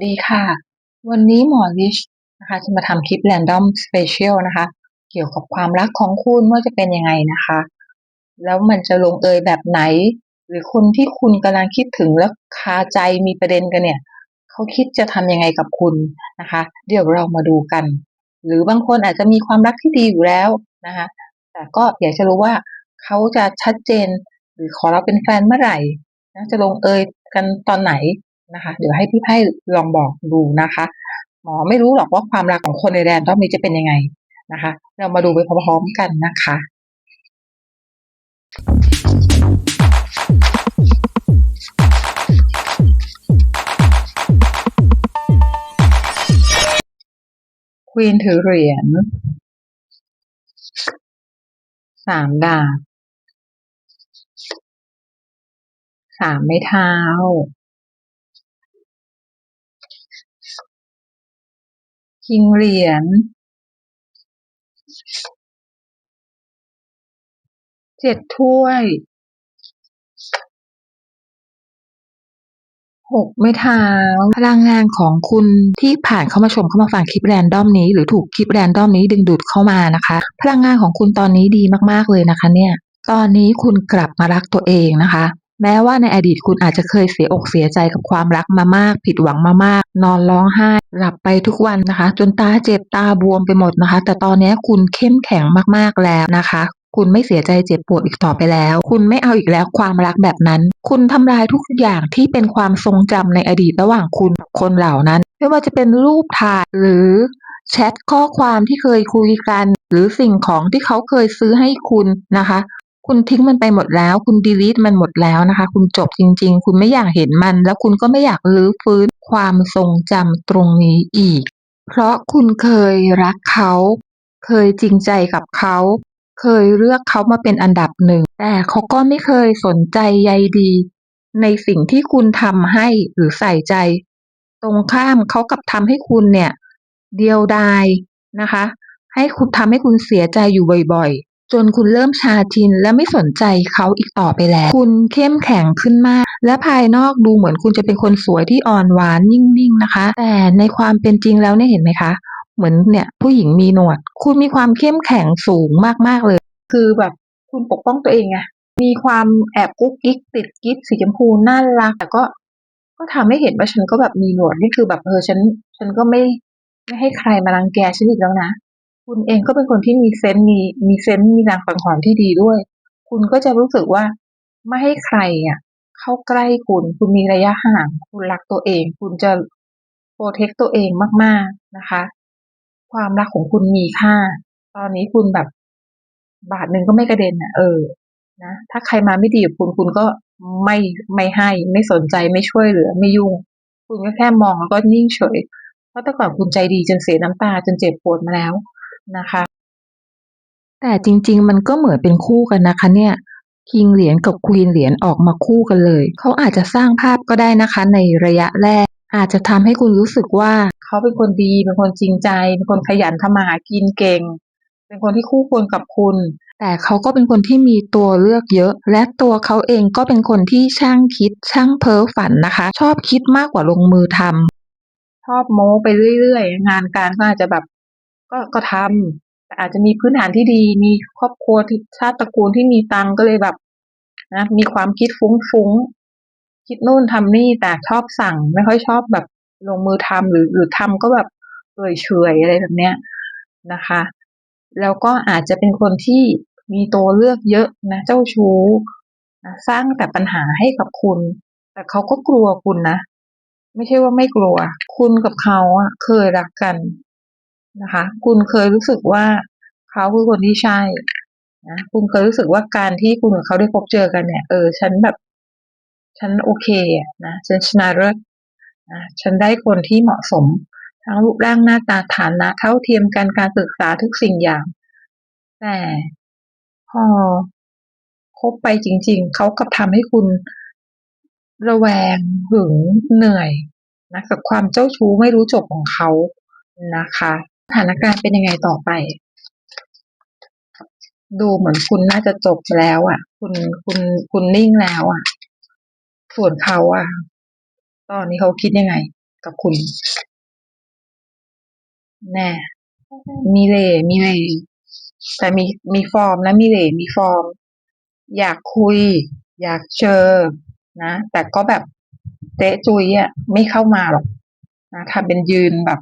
ดีค่ะ วันนี้หมอลิชนะคะจะมาทำคลิป Random Special นะคะ เกี่ยวกับความรักของคุณว่าจะเป็นยังไงนะคะ แล้วมันจะลงเอยแบบไหน หรือคนที่คุณกำลังคิดถึงแล้วคาใจมีประเด็นกันเนี่ยเขาคิดจะทำยังไงกับคุณนะคะ เดี๋ยวเรามาดูกัน หรือบางคนอาจจะมีความรักที่ดีอยู่แล้วนะคะ แต่ก็อยากจะรู้ว่าเขาจะชัดเจน หรือขอเราเป็นแฟนเมื่อไหร่นะจะลงเอยกันตอนไหน นะคะ เดี๋ยวให้พี่ไพ่ลองบอกดูนะคะหมอไม่รู้หรอกว่าความรักของคนในแดนรอบนี้จะเป็นยังไงนะคะ เรามาดูไปพร้อมๆกันนะคะควีนถือเหรียญสามดาบสามไม้เท้า คิงเหรียญเจ็ดถ้วยหกไม้เท้า พลังงานของคุณที่ผ่านเข้ามาชมเข้ามาฟังคลิปแรนดอมนี้ หรือถูกคลิปแรนดอมนี้ดึงดูดเข้ามานะคะ พลังงานของคุณตอนนี้ดีมากๆเลยนะคะ เนี่ย ตอนนี้คุณกลับมารักตัวเองนะคะ แม้ว่าในอดีตคุณอาจจะเคยเสียอกเสียใจกับความรักมามาก ผิดหวังมามาก นอนร้องไห้ หลับไปทุกวันนะคะ จนตาเจ็บตาบวมไปหมดนะคะ แต่ตอนนี้คุณเข้มแข็งมากๆแล้วนะคะคุณไม่เสียใจเจ็บปวดอีกต่อไปแล้ว คุณไม่เอาอีกแล้วความรักแบบนั้น คุณทำลายทุกอย่างที่เป็นความทรงจำในอดีตระหว่างคุณกับคนเหล่านั้น ไม่ว่าจะเป็นรูปถ่ายหรือแชทข้อความที่เคยคุยกัน หรือสิ่งของที่เขาเคยซื้อให้คุณนะคะ คุณทิ้งมันไปหมดแล้ว คุณดีลีทมันหมดแล้วนะคะ คุณจบจริง ๆ คุณไม่อยากเห็นมัน แล้วคุณก็ไม่อยากลื้อฟื้นความทรงจำตรงนี้อีก เพราะคุณเคยรักเขา เคยจริงใจกับเขา เคยเลือกเขามาเป็นอันดับหนึ่ง แต่เขาก็ไม่เคยสนใจใยดี ในสิ่งที่คุณทำให้หรือใส่ใจ ตรงข้ามเขากับทำให้คุณเนี่ย เดียวดายนะคะ ให้คุณทำให้คุณเสียใจอยู่บ่อยๆ จนคุณเริ่มชาชินและไม่สนใจเขาอีกต่อไปแล้ว คุณเข้มแข็งขึ้นมาก และภายนอกดูเหมือนคุณจะเป็นคนสวยที่อ่อนหวานนิ่งๆนะคะ แต่ในความเป็นจริงแล้วเนี่ยเห็นไหมคะ เหมือนเนี่ยผู้หญิงมีหนวด คุณมีความเข้มแข็งสูงมากๆเลย คือแบบคุณปกป้องตัวเองไงมีความแอบกุ๊กกิ๊กติดกิ๊บสีชมพูน่ารักแต่ก็ ก็ทำให้เห็นว่าฉันก็แบบมีหนวดนี่คือแบบเออฉัน ฉันก็ไม่ไม่ให้ใครมารังแกฉันอีกแล้วนะ คุณเองก็เป็นคนที่มีเซนส์มีมีเซนส์มีรางสังหรณ์ที่ดีด้วย คุณก็จะรู้สึกว่าไม่ให้ใครอะ เข้าใกล้คุณ คุณมีระยะห่าง คุณรักตัวเอง คุณจะโปรเทคตัวเองมาก ๆนะคะ ความรักของคุณมีค่า ตอนนี้คุณแบบบาทหนึ่งก็ไม่กระเด็นอะเออนะถ้าใครมาไม่ดีกับคุณคุณก็ไม่ไม่ให้ ไม่สนใจไม่ช่วยเหลือ ไม่ยุ่ง คุณก็แค่มองแล้วก็นิ่งเฉย เพราะแต่ก่อนคุณใจดีจนเสียน้ำตาจนเจ็บปวดมาแล้ว นะคะ แต่จริง ๆ มันก็เหมือนเป็นคู่กันนะคะ เนี่ยคิงเหรียญกับควีนเหรียญออกมาคู่กันเลย เขาอาจจะสร้างภาพก็ได้นะคะ ในระยะแรก อาจจะทำให้คุณรู้สึกว่าเขาเป็นคนดี เป็นคนจริงใจ เป็นคนขยันทำมาหากินเก่ง เป็นคนที่คู่ควรกับคุณ แต่เขาก็เป็นคนที่มีตัวเลือกเยอะ และตัวเขาเองก็เป็นคนที่ช่างคิด ช่างเพ้อฝันนะคะ ชอบคิดมากกว่าลงมือทำชอบโม้ไปเรื่อยๆ งานการก็อาจจะแบบ ก็ก็ทำแต่อาจจะมีพื้นฐานที่ดี มีครอบครัวที่ชาติตระกูลที่มีตังก็เลยแบบนะมีความคิดฟุ้งๆคิดนู่นทำนี่แต่ชอบสั่ง ไม่ค่อยชอบแบบลงมือทำหรือหรือทำก็แบบเฉยเฉยอะไรแบบเนี้ยนะคะ แล้วก็อาจจะเป็นคนที่มีตัวเลือกเยอะนะ เจ้าชู้นะสร้างแต่ปัญหาให้กับคุณ แต่เขาก็กลัวคุณนะ ไม่ใช่ว่าไม่กลัว คุณกับเขาอะเคยรักกัน นะคะ คุณเคยรู้สึกว่าเขาคือคนที่ใช่นะคุณเคยรู้สึกว่าการที่คุณกับเขาได้พบเจอกันเนี่ย เออ ฉันแบบ ฉันโอเคนะฉันชนะเลิศนะฉันได้คนที่เหมาะสม ทั้งรูปร่างหน้าตาฐานะ เท่าเทียมกันการศึกษาทุกสิ่งอย่าง แต่พอคบไปจริง ๆ เขากลับทำให้คุณระแวงหึงเหนื่อยนะกับความเจ้าชู้ไม่รู้จบของเขานะคะ ถานการณ์เป็นยังไงต่อไป ดูเหมือนคุณน่าจะจบแล้ว อะ คุณคุณคุณนิ่งแล้วอะ ส่วนเขาอะ ตอนนี้เขาคิดยังไง กับคุณ แน่ มีเล่มีเลแต่มีมีฟอร์มนะมีเล่มีฟอร์ม อยากคุย อยากเจอนะแต่ก็แบบเจ๊จุยอะไม่เข้ามาหรอกนะทำเป็นยืนแบบ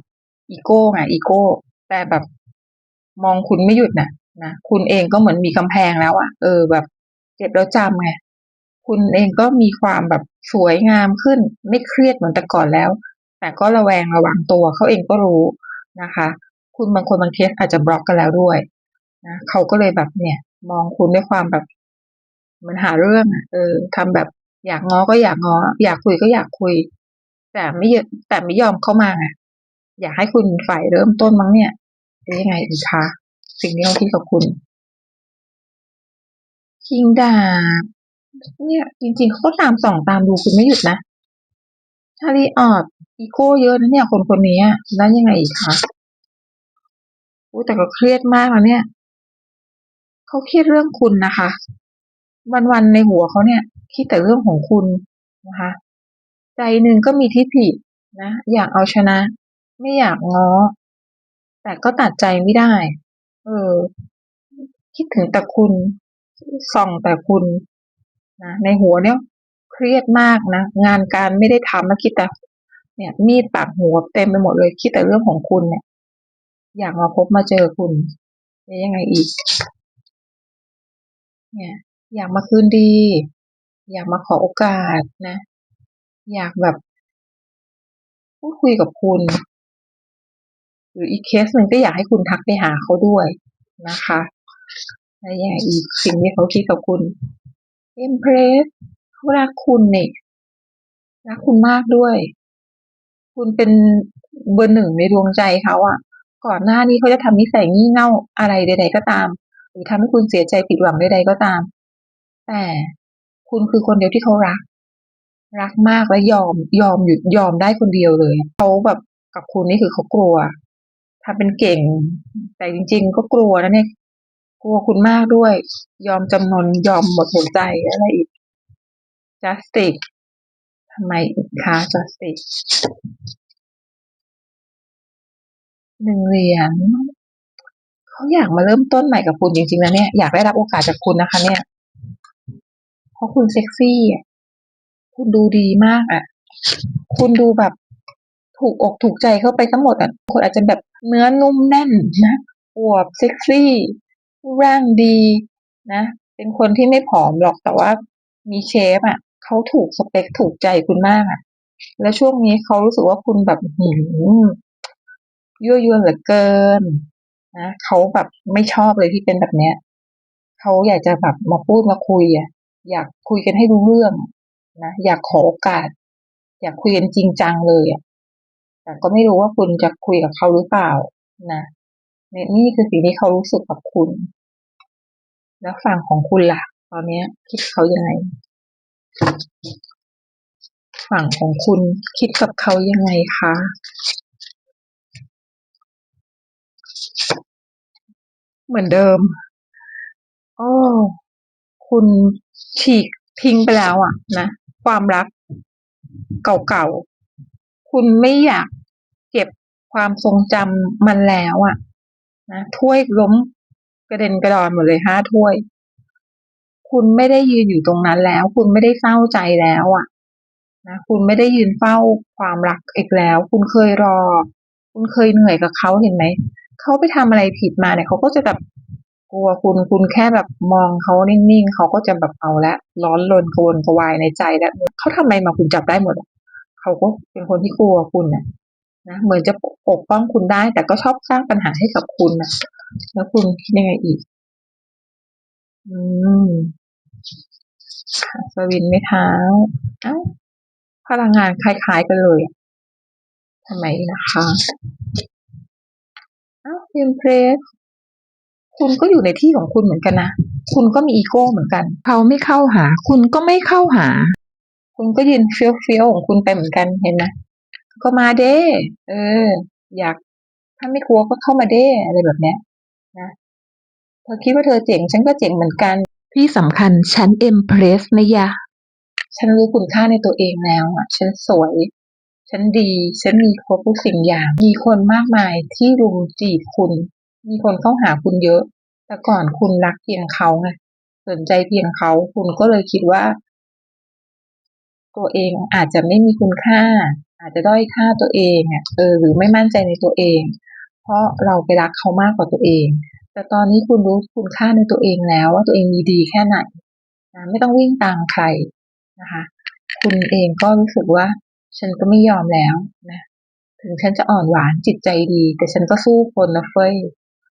อีโก้ไงอีโก้ แต่แบบมองคุณไม่หยุดนะนะคุณเองก็เหมือนมีกำแพงแล้วอะเออแบบ เจ็บแล้วจำไงคุณเองก็มีความแบบสวยงามขึ้น ไม่เครียดเหมือนแต่ก่อนแล้ว แต่ก็ระแวงระวังตัวเขาเองก็รู้นะคะ คุณบางคนบางเคสอาจจะบล็อกกันแล้วด้วยนะเขาก็เลยแบบเนี่ย มองคุณด้วยความแบบเหมันหาเรื่องเออทำแบบอยากง้อก็อยากง้อ อยากคุยก็อยากคุย แต่ไม่แต่ไม่ยอมเข้ามาไง อยากให้คุณฝ่ายเริ่มต้นมั้งเนี่ยหรือยังไงอีกคะสิ่งที่เขาคิดกับคุณคิงดาบเนี่ย จริงๆเขาก็ตามส่องตามดูคุณไม่หยุดนะชาลีออดอีโก้เยอะนะเนี่ย คนคนนี้แล้วยังไงอีกคะอู้แต่ก็เครียดมากแล้วเนี่ยเขาเครียดเรื่องคุณนะคะวันๆในหัวเขาเนี่ย คิดแต่เรื่องของคุณนะคะ ใจหนึ่งก็มีทิฐินะ อยากเอาชนะ ไม่อยากง้อ แต่ก็ตัดใจไม่ได้ เออ คิดถึงแต่คุณส่องแต่คุณนะในหัวเนี่ยเครียดมากนะงานการไม่ได้ทำแล้วคิดแต่เนี่ยมีดปากหัวเต็มไปหมดเลย คิดแต่เรื่องของคุณเนี่ย อยากมาพบมาเจอคุณจะยังไงอีก เนี่ย อยากมาคืนดี อยากมาขอโอกาสนะ อยากแบบพูดคุยกับคุณ หรืออีกเคสหนึ่งก็อยากให้คุณทักไปหาเขาด้วยนะคะและอย่างอีกสิ่งที่เขาคิดกับคุณเอ็มเพรสเขารักคุณเนี่ยรักคุณมากด้วย คุณเป็นเบอร์หนึ่งในดวงใจเขาอะก่อนหน้านี้เขาจะทำนิสัยงี่เง่าอะไรใด ๆ ก็ตาม หรือทำให้คุณเสียใจผิดหวังใดๆก็ตาม แต่คุณคือคนเดียวที่เขารัก รักมากและยอมยอมหยุดยอมได้คนเดียวเลยเขาแบบกับคุณนี่คือเขากลัว ทำเป็นเก่ง แต่จริง ๆ ก็กลัวนะเนี่ย กลัวคุณมากด้วย ยอมจำนนยอมหมดหัวใจอะไรอีก justice ทำไมอีกคะ justice หนึ่งเหรียญเขาอยากมาเริ่มต้นใหม่กับคุณจริงๆนะเนี่ย อยากได้รับโอกาสจากคุณนะคะ เนี่ย เพราะคุณเซ็กซี่อะคุณดูดีมากอะ คุณดูแบบถูกอกถูกใจเข้าไปทั้งหมดอะ คนอาจจะแบบ เนื้อนุ่มแน่นนะอวบเซ็กซี่ร่างดีนะ เป็นคนที่ไม่ผอมหรอกแต่ว่ามีเชฟอะเขาถูกสเปคถูกใจคุณมากอะ แล้วช่วงนี้เขารู้สึกว่าคุณแบบหืมยั่วยวนเหลือเกินนะเขาแบบไม่ชอบเลยที่เป็นแบบเนี้ยเขาอยากจะแบบมาพูดมาคุยอะอยากคุยกันให้รู้เรื่องนะอยากขอโอกาส อยากคุยกันจริงจังเลยอะ แต่ก็ไม่รู้ว่าคุณจะคุยกับเขาหรือเปล่านะเนี่ยนี่คือสิ่งที่เขารู้สึกกับคุณ แล้วฝั่งของคุณล่ะ ตอนนี้คิดเขายังไง ฝั่งของคุณคิดกับเขายังไงคะเหมือนเดิมโอ้คุณฉีกทิ้งไปแล้วอะนะ ความรักเก่าๆ คุณไม่อยากเก็บความทรงจำมันแล้วอะนะถ้วยล้มกระเด็นกระดอนหมดเลยห้าถ้วย คุณไม่ได้ยืนอยู่ตรงนั้นแล้ว คุณไม่ได้เศร้าใจแล้วอะนะคุณไม่ได้ยืนเฝ้าความรักอีกแล้ว คุณเคยรอ คุณเคยเหนื่อยกับเขาเห็นไหมเขาไปทำอะไรผิดมาเนี่ยเขาก็จะแบบกลัวคุณคุณแค่แบบมองเขานิ่งๆเขาก็จะแบบเอาละร้อนรนกระวนกวายในใจแล้วเขาทำอะไรมาคุณจับได้หมดอะ เขาก็เป็นคนที่กลัวคุณนะนะเหมือนจะปกป้องคุณได้ แต่ก็ชอบสร้างปัญหาให้กับคุณนะแล้วคุณคิดยังไงอีก อืมสวินไม่เท้าเอ้าพลังงานคล้ายๆกันเลยทำไมนะคะเอ้าเอ็มเพรสคุณก็อยู่ในที่ของคุณเหมือนกันนะ คุณก็มีอีโก้เหมือนกัน เขาไม่เข้าหา คุณก็ไม่เข้าหา คุณก็ยืนเฟี้ยวเฟี้ยวๆของคุณไปเหมือนกันเห็นไหมก็มาเด้เออ อยาก ถ้าไม่กลัวก็เข้ามาเด้อะไรแบบเนี้ยนะเธอคิดว่าเธอเจ๋ง ฉันก็เจ๋งเหมือนกัน ที่สำคัญฉันเอ็มเพรสนะยะ ฉันรู้คุณค่าในตัวเองแล้วอะ ฉันสวย ฉันดี ฉันมีครบทุกสิ่งอย่าง มีคนมากมายที่รุมจีบคุณ มีคนเข้าหาคุณเยอะ แต่ก่อนคุณรักเพียงเขาไงสนใจเพียงเขา คุณก็เลยคิดว่า ตัวเองอาจจะไม่มีคุณค่า อาจจะด้อยค่าตัวเองอะเออหรือไม่มั่นใจในตัวเอง เพราะเราไปรักเขามากกว่าตัวเอง แต่ตอนนี้คุณรู้คุณค่าในตัวเองแล้ว ว่าตัวเองมีดีแค่ไหนนะไม่ต้องวิ่งตามใครนะคะ คุณเองก็รู้สึกว่า ฉันก็ไม่ยอมแล้วนะถึงฉันจะอ่อนหวานจิตใจดี แต่ฉันก็สู้คนนะเฟ้ย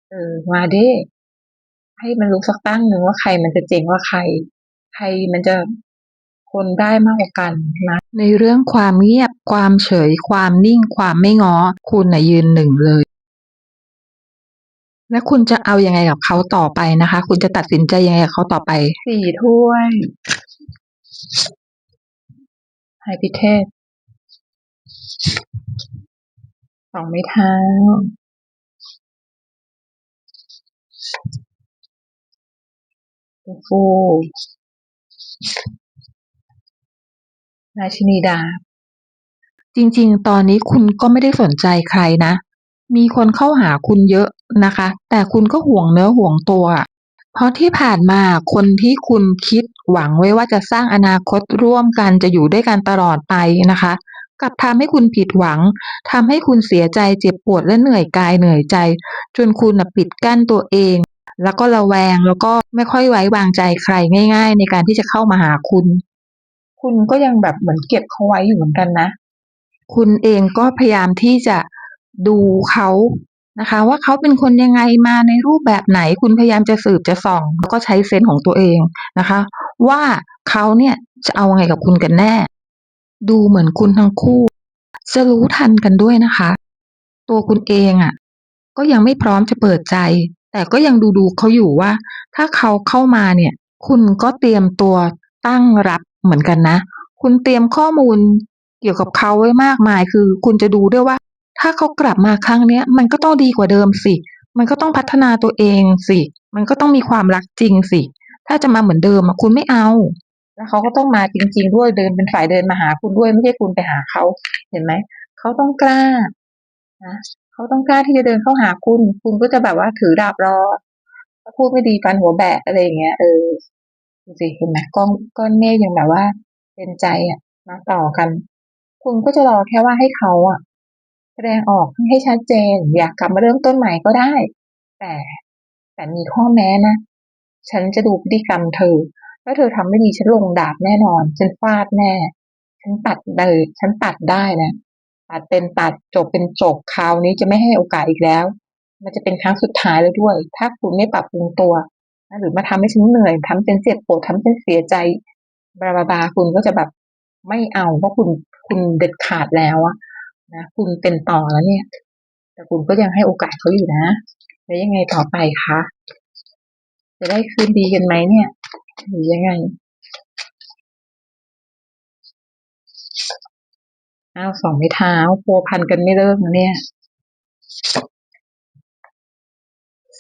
เออมาเด้ให้มันรู้สักตั้งหนึ่งว่าใครมันจะเจ๋งว่าใคร ใครมันจะ คนได้มากกว่ากันนะในเรื่องความเงียบ ความเฉย ความนิ่ง ความไม่ง้อ คุณน่ะยืนหนึ่งเลย และคุณจะเอายังไงกับเขาต่อไปนะคะ คุณจะตัดสินใจยังไงกับเขาต่อไปสี่ถ้วยไฮพิเทศสองไม้เท้าฟู ราชินีดา จริงๆ ตอนนี้คุณก็ไม่ได้สนใจใครนะ มีคนเข้าหาคุณเยอะนะคะ แต่คุณก็ห่วงเนื้อห่วงตัว เพราะที่ผ่านมาคนที่คุณคิดหวังไว้ว่าจะสร้างอนาคตร่วมกันจะอยู่ด้วยกันตลอดไปนะคะกลับทำให้คุณผิดหวังทำให้คุณเสียใจเจ็บปวดและเหนื่อยกายเหนื่อยใจ จนคุณปิดกั้นตัวเอง แล้วก็ระแวงแล้วก็ไม่ค่อยไว้วางใจใครง่าย ๆ ในการที่จะเข้ามาหาคุณ คุณก็ยังแบบเหมือนเก็บเขาไว้อยู่เหมือนกันนะ คุณเองก็พยายามที่จะดูเขานะคะ ว่าเขาเป็นคนยังไงมาในรูปแบบไหน คุณพยายามจะสืบจะส่องแล้วก็ใช้เซนส์ของตัวเองนะคะ ว่าเขาเนี่ยจะเอาไงกับคุณกันแน่ ดูเหมือนคุณทั้งคู่ จะรู้ทันกันด้วยนะคะ ตัวคุณเองอะ่ะ ก็ยังไม่พร้อมจะเปิดใจ แต่ก็ยังดูดูเขาอยู่ว่า ถ้าเขาเข้ามาเนี่ย คุณก็เตรียมตัวตั้งรับ เหมือนกันนะ คุณเตรียมข้อมูลเกี่ยวกับเขาไว้มากมาย คือคุณจะดูด้วยว่า ถ้าเขากลับมาครั้งเนี้ย มันก็ต้องดีกว่าเดิมสิ มันก็ต้องพัฒนาตัวเองสิ มันก็ต้องมีความรักจริงสิ ถ้าจะมาเหมือนเดิมคุณไม่เอาแล้วเขาก็ต้องมาจริง ๆ ด้วยเดินเป็นฝ่ายเดินมาหาคุณด้วยไม่ใช่คุณไปหาเขาเห็นไหมเขาต้องกล้านะเขาต้องกล้าที่จะเดินเข้าหาคุณ คุณก็จะแบบว่าถือดาบรอถ้าพูดไม่ดีฟันหัวแบะอะไรอย่างเงี้ยเออ ดูสิเห็นไหมก้อนก้อนเมฆยังแบบว่า เป็นใจอะ มาต่อกัน คุณก็จะรอแค่ว่าให้เขาอะ แสดงออกให้ชัดเจน อยากกลับมาเริ่มต้นใหม่ก็ได้ แต่แต่มีข้อแม้นะฉันจะดูพฤติกรรมเธอถ้าเธอทำไม่ดีฉันลงดาบแน่นอน ฉันฟาดแน่ ฉันตัดเลยฉันตัดได้นะตัดเป็นตัดจบเป็นจบคราวนี้จะไม่ให้โอกาสอีกแล้ว มันจะเป็นครั้งสุดท้ายแล้วด้วย ถ้าคุณไม่ปรับปรุงตัว หรือมาทำให้ฉันเหนื่อยทำเป็นเจ็บปวดทำเป็นเสียใจบลาบลาบลาคุณก็จะแบบไม่เอาเพราะคุณคุณเด็ดขาดแล้วอะนะคุณเป็นต่อแล้วเนี่ย แต่คุณก็ยังให้โอกาสเขาอยู่นะแล้วยังไงต่อไปคะจะได้คืนดีกันไหมเนี่ยหรือยังไงอ้าวสองไม้เท้าพัวพันกันไม่เลิกนะเนี่ย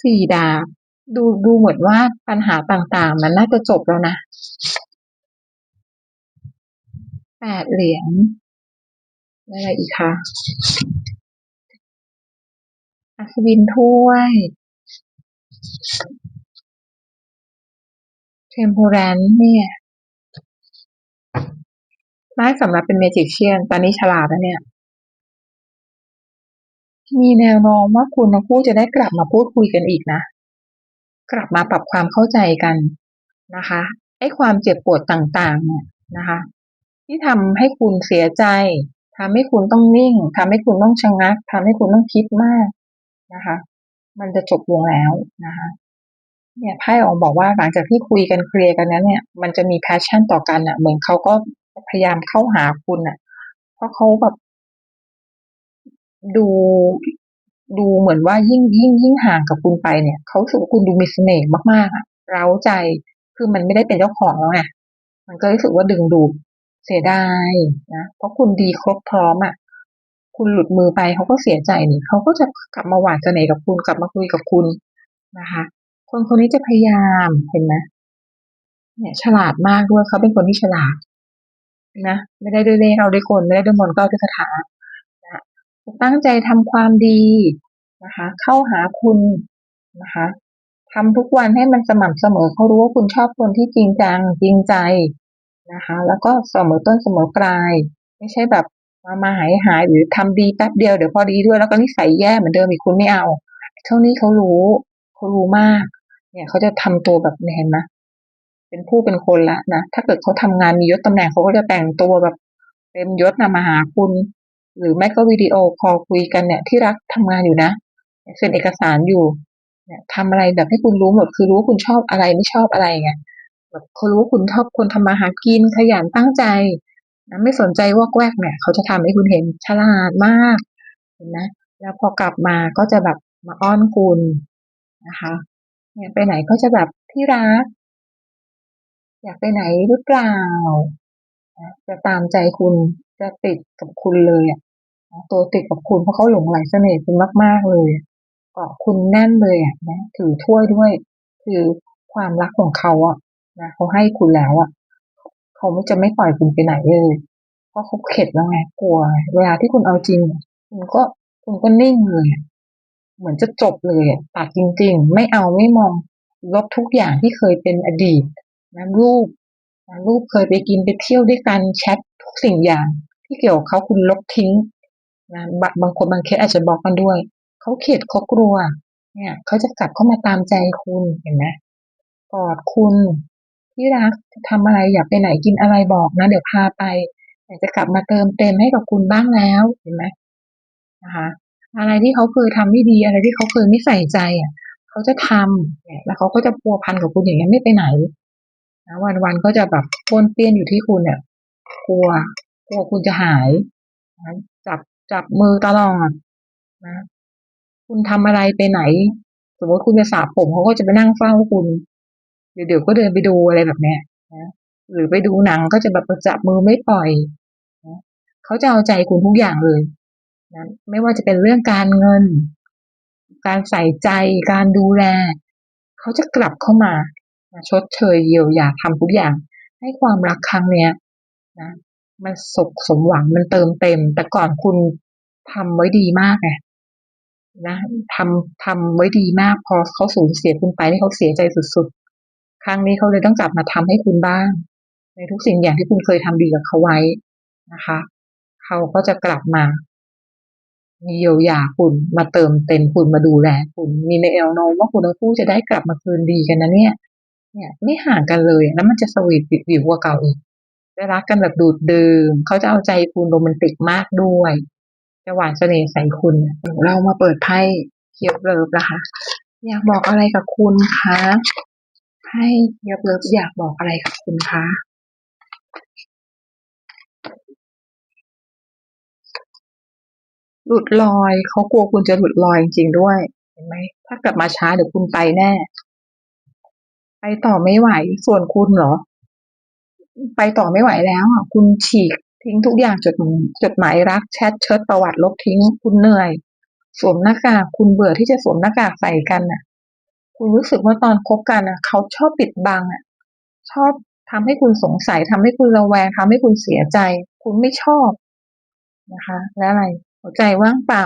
สี่ดาบ ดูดูเหมือนว่าปัญหาต่างๆ มันน่าจะจบแล้วนะแปดเหรียญอะไรอีกคะอัศวินถ้วยเทมโพแรนเนี่ยได้สำหรับเป็นเมจิกเชียน ตอนนี้ฉลาดแล้วเนี่ย มีแนวโน้มว่าคุณทั้งคู่จะได้กลับมาพูดคุยกันอีกนะ กลับมาปรับความเข้าใจกันนะคะไอ้ความเจ็บปวดต่างๆเนี่ยนะคะ ที่ทำให้คุณเสียใจทำให้คุณต้องนิ่งทำให้คุณต้องชะงักทำให้คุณต้องคิดมากนะคะ มันจะจบลงแล้วนะคะเนี่ยไพ่ออกบอกว่าหลังจากที่คุยกันเคลียร์กันนั้นเนี่ย มันจะมีแพชชั่นต่อกันอะ เหมือนเขาก็พยายามเข้าหาคุณอะ เพราะเขาแบบดู ดูเหมือนว่ายิ่งยิ่งยิ่งห่างกับคุณไปเนี่ยเขาสึกว่าคุณดูมีเสน่ห์มากๆอะเร้าใจคือมันไม่ได้เป็นเจ้าของแล้วไงมันก็รู้สึกว่าดึงดูดเสียดายนะเพราะคุณดีครบพร้อมอะ คุณหลุดมือไปเขาก็เสียใจนี่เขาก็จะกลับมาหวานเสน่ห์กับคุณกลับมาคุยกับคุณนะคะ คนคนนี้จะพยายามเห็นไหมเนี่ยฉลาดมากด้วยเขาเป็นคนที่ฉลาดนะไม่ได้ด้วยเลขเอาด้วยกลไม่ได้ด้วยมนต์ก็ด้วยคาถาน ตั้งใจทำความดีนะคะ เข้าหาคุณนะคะทำทุกวันให้มันสม่ำเสมอเขารู้ว่าคุณชอบคนที่จริงจังจริงใจนะคะ แล้วก็เสมอต้นเสมอปลาย ไม่ใช่แบบมามาหายหายหรือทำดีแป๊บเดียวเดี๋ยวพอดีด้วยแล้วก็นิสัยแย่เหมือนเดิมอีกคุณไม่เอาเท่านี้เขารู้เขารู้มาก เนี่ยเขาจะทำตัวแบบเห็นไหมเป็นผู้เป็นคนละนะถ้าเกิดเขาทำงานมียศตำแหน่งเขาก็จะแต่งตัวแบบเต็มยศนะมาหาคุณ หรือไม่ก็วิดีโอคอลคุยกันเนี่ยที่รักทำงานอยู่นะเซ็นเอกสารอยู่เนี่ยทำอะไรแบบให้คุณรู้หมดคือรู้คุณชอบอะไรไม่ชอบอะไรไงแบบเขารู้ว่าคุณชอบคนทำมาหากินขยันตั้งใจนะไม่สนใจวอกแวกเนี่ย เขาจะทำให้คุณเห็นฉลาดมากเห็นไหมแล้วพอกลับมาก็จะแบบมาอ้อนคุณนะคะเนี่ยไปไหนก็จะแบบที่รัก อยากไปไหนหรือเปล่าจะตามใจคุณ จะติดกับคุณเลยอะตัวติดกับคุณเพราะเขาหลงไหลเสน่ห์คุณมาก ๆ เลยเกาะคุณแน่นเลยอะนะถือถ้วยด้วย คือความรักของเขาอะนะเขาให้คุณแล้วอะเขาไม่จะไม่ปล่อยคุณไปไหนเลยเพราะเขาเข็ดแล้วไงกลัว เวลาที่คุณเอาจริงคุณก็คุณก็นิ่งเลยเหมือนจะจบเลยตัดจริง ๆ ไม่เอาไม่มองลบทุกอย่างที่เคยเป็นอดีตนะรูปนะรูปเคยไปกินไปเที่ยวด้วยกันแชททุกสิ่งอย่าง ที่เกี่ยวกับเขาคุณลบทิ้งนะบางบางคนบางเคสอาจจะบอกกันด้วย เขาเข็ดเขากลัว เนี่ยเขาจะกลับเข้ามาตามใจคุณเห็นไหมกอดคุณที่รักจะทำอะไรอยากไปไหนกินอะไรบอกนะ เดี๋ยวพาไปอยากจะกลับมาเติมเต็มให้กับคุณบ้างแล้วเห็นไหมนะคะอะไรที่เขาเคยทำไม่ดีอะไรที่เขาเคยไม่ใส่ใจอะเขาจะทำเนี่ยแล้วเขาก็จะพัวพันกับคุณอย่างนี้ยไม่ไปไหนนะวันวันๆก็จะแบบป้วนเปี้ยนอยู่ที่คุณเนี่ยกลัว กลัวคุณจะหายนะจับจับมือตลอดนะ คุณทำอะไรไปไหน สมมติคุณจะสระผมเขาก็จะไปนั่งเฝ้าคุณ เดี๋ยวเดี๋ยวก็เดินไปดูอะไรแบบเนี้ยนะหรือไปดูหนังก็จะแบบจับมือไม่ปล่อยนะเขาจะเอาใจคุณทุกอย่างเลยนะไม่ว่าจะเป็นเรื่องการเงิน การใส่ใจการดูแล เขาจะกลับเข้ามานะชดเชยเยียวยาทำทุกอย่าง ให้ความรักครั้งเนี้ยนะ มันสมสมหวังมันเติมเต็ม แต่ก่อนคุณทำไว้ดีมากไงนะทำทำไว้ดีมาก พอเขาสูญเสียคุณไปนี่เขาเสียใจสุดๆ ครั้งนี้เขาเลยต้องกลับมาทำให้คุณบ้าง ในทุกสิ่งอย่างที่คุณเคยทำดีกับเขาไว้นะคะ เขาก็จะกลับมาเยียวยาคุณมาเติมเต็มคุณมาดูแลคุณมีในแนวโน้มว่าคุณทั้งคู่จะได้กลับมาคืนดีกันนะเนี่ย เนี่ย ไม่ห่างกันเลยแล้วมันจะสวีทวิวกว่าเก่าอีก จะรักกันแบบดูดดื่มเขาจะเอาใจคุณโรแมนติกมากด้วยจะหวานเสน่ห์ใส่คุณ เรามาเปิดไพ่เคียบเลิฟนะคะ อยากบอกอะไรกับคุณคะไพ่เคียบเลิฟอยากบอกอะไรกับคุณคะหลุดลอยเขากลัวคุณจะหลุดลอยจริงๆด้วยเห็นไหมถ้ากลับมาช้าเดี๋ยวคุณไปแน่ ไปต่อไม่ไหวส่วนคุณเหรอ ไปต่อไม่ไหวแล้วอะคุณฉีกทิ้งทุกอย่างจดจดหมายรักแชทเชิดประวัติลบทิ้ง คุณเหนื่อย สวมหน้ากากคุณเบื่อที่จะสวมหน้ากากใส่กันน่ะ คุณรู้สึกว่าตอนคบกันอะ เขาชอบปิดบังอะ ชอบทำให้คุณสงสัยทำให้คุณระแวงทำให้คุณเสียใจ คุณไม่ชอบนะคะ แล้วอะไรหัวใจว่างเปล่า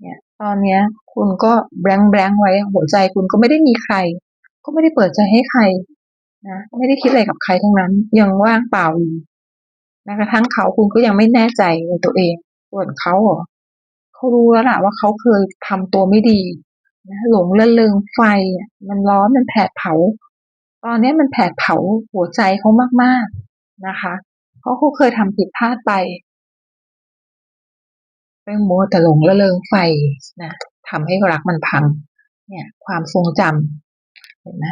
เนี่ย ตอนเนี้ย คุณก็แบงแบงไว้ หัวใจคุณก็ไม่ได้มีใคร ก็ไม่ได้เปิดใจให้ใคร นะไม่ได้คิดอะไรกับใครทั้งนั้น ยังว่างเปล่าอยู่แม้กระทั่งเขาคุณก็ยังไม่แน่ใจในตัวเองส่วนเขาเหรอเขารู้แล้วล่ะว่าเขาเคยทำตัวไม่ดีนะหลงละเลงไฟมันร้อนมันแผดเผา ตอนนี้มันแผดเผาหัวใจเขามากๆนะคะเพราะเขาเคยทำผิดพลาดไปไปมัวแต่หลงละเลงไฟนะทำให้รักมันพัง เนี่ย ความทรงจำเห็นไหม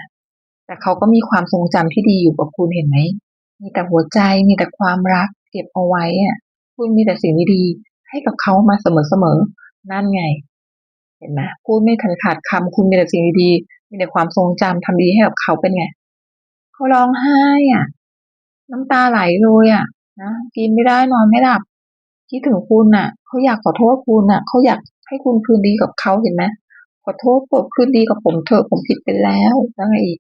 แต่เขาก็มีความทรงจำที่ดีอยู่กับคุณเห็นไหม มีแต่หัวใจมีแต่ความรัก เก็บเอาไว้อะ คุณมีแต่สิ่งดีๆให้กับเขามาเสมอๆนั่นไง เห็นไหมพูดไม่ทันขาดคำคุณมีแต่สิ่งดีๆมีแต่ความทรงจำทำดีให้กับเขาเป็นไงเขาร้องไห้อะ น้ำตาไหลเลยอะนะกินไม่ได้นอนไม่หลับคิดถึงคุณน่ะเขาอยากขอโทษคุณน่ะเขาอยากให้คุณคืนดีกับเขาเห็นไหมขอโทษโปรดคืนดีกับผมเถอะผมผิดไปแล้วแล้วไงอีก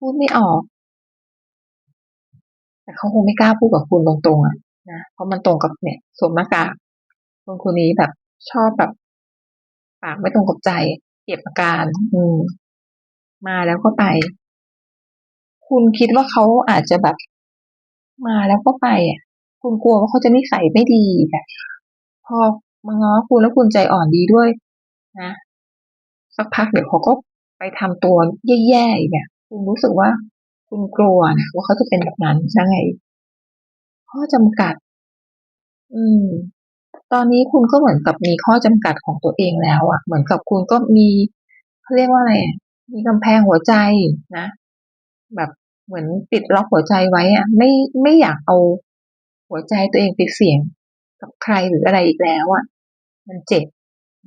พูดไม่ออก แต่เขาคงไม่กล้าพูดกับคุณตรงๆอะนะเพราะมันตรงกับเนี่ยสวมหน้ากากคนคนนี้แบบชอบแบบ ปากไม่ตรงกับใจเก็บอาการ อืม มาแล้วก็ไป คุณคิดว่าเขาอาจจะแบบ มาแล้วก็ไปอะ คุณกลัวว่าเขาจะนิสัยไม่ดีแบบพอมาง้อคุณแล้วคุณใจอ่อนดีด้วย นะสักพักเดี๋ยวเขาก็ไปทำตัวแย่ๆอีกเนี่ย คุณรู้สึกว่า คุณกลัวนะว่าเขาจะเป็นแบบนั้นใช่ไงข้อจำกัด อืม ตอนนี้คุณก็เหมือนกับมีข้อจำกัดของตัวเองแล้วอะเหมือนกับคุณก็มีเขาเรียกว่าอะไร มีกำแพงหัวใจนะ แบบเหมือนปิดล็อกหัวใจไว้อะไม่ไม่อยากเอาหัวใจตัวเองไปเสี่ยงกับใครหรืออะไรอีกแล้วอะ มันเจ็บ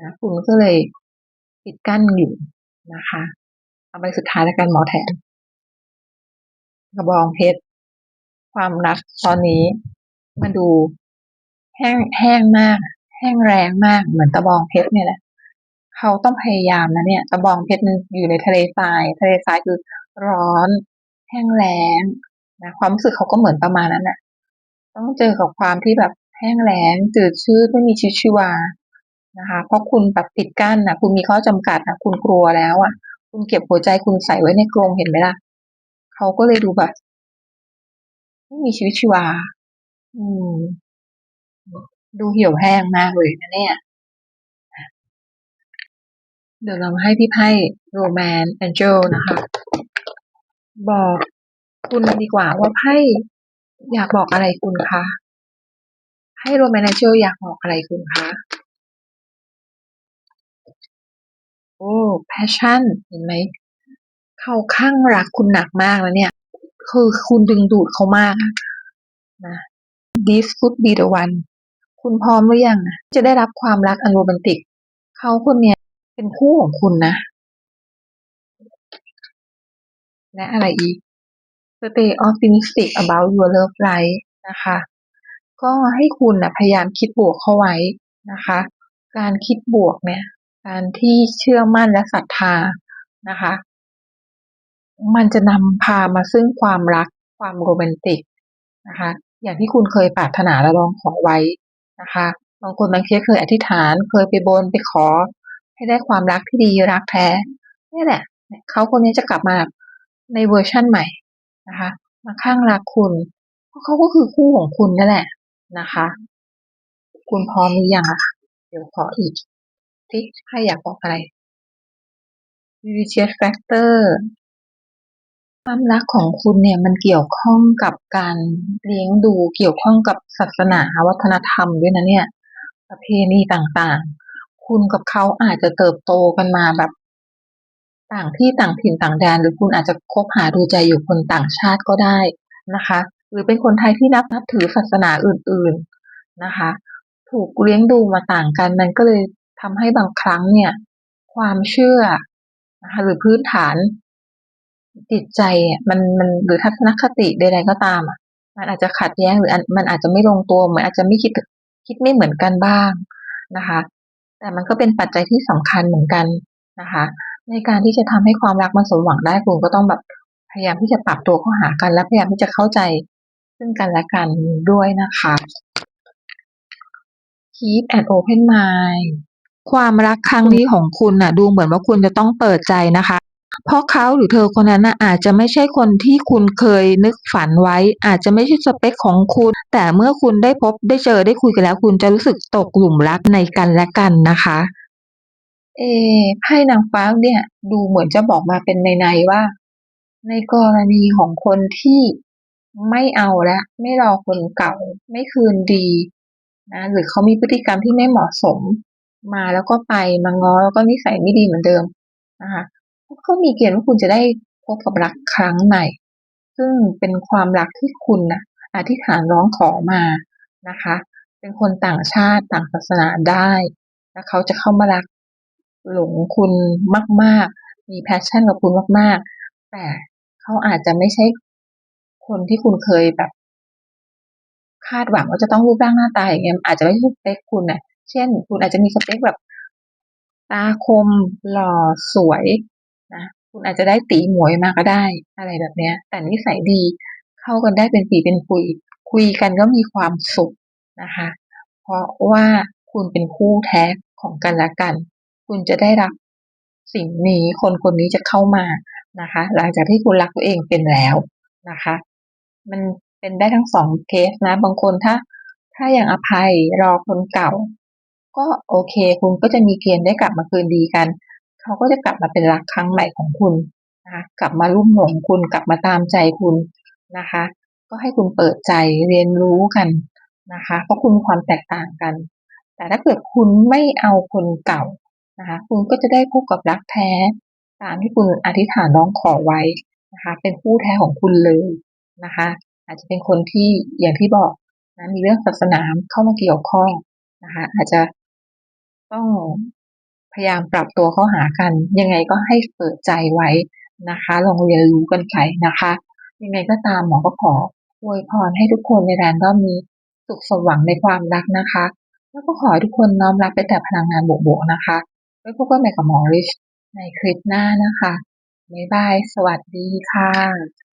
นะ คุณก็เลยปิดกั้นอยู่นะคะ เอาไปสุดท้ายแล้วกันหมอแถมกระบองเพชรความรักตอนนี้มาดูแห้งแห้งมาก แห้งแรงมากเหมือนตะบองเพชรเนี่ยแหละเขาต้องพยายามนะเนี่ย ตะบองเพชรอยู่ในทะเลทราย ทะเลทรายคือร้อน แห้งแล้งนะความรู้สึกเขาก็เหมือนประมาณนั้นน่ะ ต้องเจอกับความที่แบบแห้งแล้งจืดชืดไม่มีชีวิตชีวานะคะ เพราะคุณแบบปิดกั้นนะคุณมีข้อจำกัดนะคุณกลัวแล้วอะ คุณเก็บหัวใจคุณใส่ไว้ในกรงเห็นไหมล่ะเขาก็เลยดูแบบไม่มีชีวิตชีวา อืม ดูเหี่ยวแห้งมากเลยนะเนี่ย เดี๋ยวเรามาให้พี่ไพ่โรแมนแองเจลนะคะ บอกคุณดีกว่าว่าไพ่อยากบอกอะไรคุณคะให้โรแมนแองเจลอยากบอกอะไรคุณคะ passion เห็นไหม เขาข้างรักคุณหนักมากแล้วเนี่ย คือคุณดึงดูดเขามากนะ this could be the one คุณพร้อมหรือยังนะจะได้รับความรักอันโรแมนติก เขาคนเนี้ยเป็นคู่ของคุณนะ และอะไรอีก stay optimistic about your love life นะคะ ก็ให้คุณนะพยายามคิดบวกเข้าไว้นะคะ การคิดบวกเนี่ย การที่เชื่อมั่นและศรัทธานะคะ มันจะนำพามาซึ่งความรักความโรแมนติกนะคะ อย่างที่คุณเคยปรารถนาและลองขอไว้นะคะบางคนบางทีเคยอธิษฐานเคยไปบนไปขอ ให้ได้ความรักที่ดีรักแท้นี่แหละเขาคนนี้จะกลับมาในเวอร์ชั่นใหม่นะคะ มาข้างรักคุณ เพราะเขาก็คือคู่ของคุณนั่นแหละนะคะ คุณพร้อมหรือยังอะเดี๋ยวขออีก ที่ใครอยากบอกอะไร v i g i s factor ความรักของคุณเนี่ยมันเกี่ยวข้องกับการเลี้ยงดูเกี่ยวข้องกับศาสนาวัฒนธรรมด้วยนะเนี่ย ประเพณีต่างๆ คุณกับเขาอาจจะเติบโตกันมาแบบ ต่างที่ต่างถิ่นต่างแดน หรือคุณอาจจะคบหาดูใจอยู่คนต่างชาติก็ได้นะคะ หรือเป็นคนไทยที่นับนับถือศาสนาอื่น ๆนะคะ ถูกเลี้ยงดูมาต่างกันมันก็เลย ทำให้บางครั้งเนี่ย ความเชื่อนะคะหรือพื้นฐาน จิตใจมันมันหรือทัศนคติใดๆก็ตามอะมันอาจจะขัดแย้งหรือมันอาจจะไม่ลงตัวเหมือนอาจจะไม่คิดคิดไม่เหมือนกันบ้างนะคะ แต่มันก็เป็นปัจจัยที่สำคัญเหมือนกันนะคะ ในการที่จะทำให้ความรักมันสมหวังได้คุณก็ต้องแบบพยายามที่จะปรับตัวเข้าหากัน และพยายามที่จะเข้าใจซึ่งกันและกันด้วยนะคะ keep an open mind ความรักครั้งนี้ของคุณน่ะ ดูเหมือนว่าคุณจะต้องเปิดใจนะคะ เพราะเขาหรือเธอคนนั้นน่ะอาจจะไม่ใช่คนที่คุณเคยนึกฝันไว้ อาจจะไม่ใช่สเปคของคุณ แต่เมื่อคุณได้พบได้เจอได้คุยกันแล้ว คุณจะรู้สึกตกหลุมรักในกันและกันนะคะ เอไพ่นางฟ้าเนี่ย ดูเหมือนจะบอกมาเป็นในๆว่า ในกรณีของคนที่ไม่เอาแล้วไม่รอคนเก่า ไม่คืนดีนะหรือเขามีพฤติกรรมที่ไม่เหมาะสม มาแล้วก็ไปมาง้อแล้วก็นิสัยไม่ดีเหมือนเดิมนะคะก็มีเกณฑ์ว่าคุณจะได้พบกับรักครั้งใหม่ ซึ่งเป็นความรักที่คุณนะอธิษฐานร้องขอมานะคะ เป็นคนต่างชาติต่างศาสนาได้แล้วเขาจะเข้ามารักหลงคุณมาก ๆ มีแพชชั่นกับคุณมาก ๆ แต่เขาอาจจะไม่ใช่คนที่คุณเคยแบบ คาดหวังว่าจะต้องรูปร่างหน้าตาอย่างเงี้ยอาจจะไม่ใช่เปคคุณน่ะ เช่น คุณอาจจะมีสเปคแบบตาคมหล่อสวยนะคุณอาจจะได้ตีหมวยมาก็ได้อะไรแบบเนี้ย แต่นิสัยดีเข้ากันได้เป็นปีเป็นคุย คุยกันก็มีความสุขนะคะ เพราะว่าคุณเป็นคู่แท้ของกันและกัน คุณจะได้รับสิ่งนี้คนคนนี้จะเข้ามานะคะ หลังจากที่คุณรักตัวเองเป็นแล้วนะคะ มันเป็นได้ทั้งสองเคสนะ บางคนถ้า ถ้าอย่างอภัยรอคนเก่า ก็โอเค คุณก็จะมีเกณฑ์ได้กลับมาคืนดีกัน เขาก็จะกลับมาเป็นรักครั้งใหม่ของคุณนะคะกลับมาลุ่มหลงคุณกลับมาตามใจคุณนะคะ ก็ให้คุณเปิดใจเรียนรู้กันนะคะ เพราะคุณความแตกต่างกัน แต่ถ้าเกิดคุณไม่เอาคนเก่านะคะ คุณก็จะได้พบกับรักแท้ ตามที่คุณอธิษฐานร้องขอไว้นะคะ เป็นคู่แท้ของคุณเลยนะคะ อาจจะเป็นคนที่อย่างที่บอกนะมีเรื่องศาสนาเข้ามาเกี่ยวข้องนะคะ อาจจะ ต้องพยายามปรับตัวเข้าหากัน ยังไงก็ให้เปิดใจไว้นะคะ ลองเรียนรู้กันไปนะคะ ยังไงก็ตามหมอก็ขออวยพรให้ทุกคนในแรนดอมนี้สุขสมหวังในความรักนะคะ แล้วก็ขอให้ทุกคนน้อมรับไปแต่พลังงานบวกๆนะคะ ไว้พบกันใหม่กับหมอริชในคลิปหน้านะคะบ๊ายบาย สวัสดีค่ะ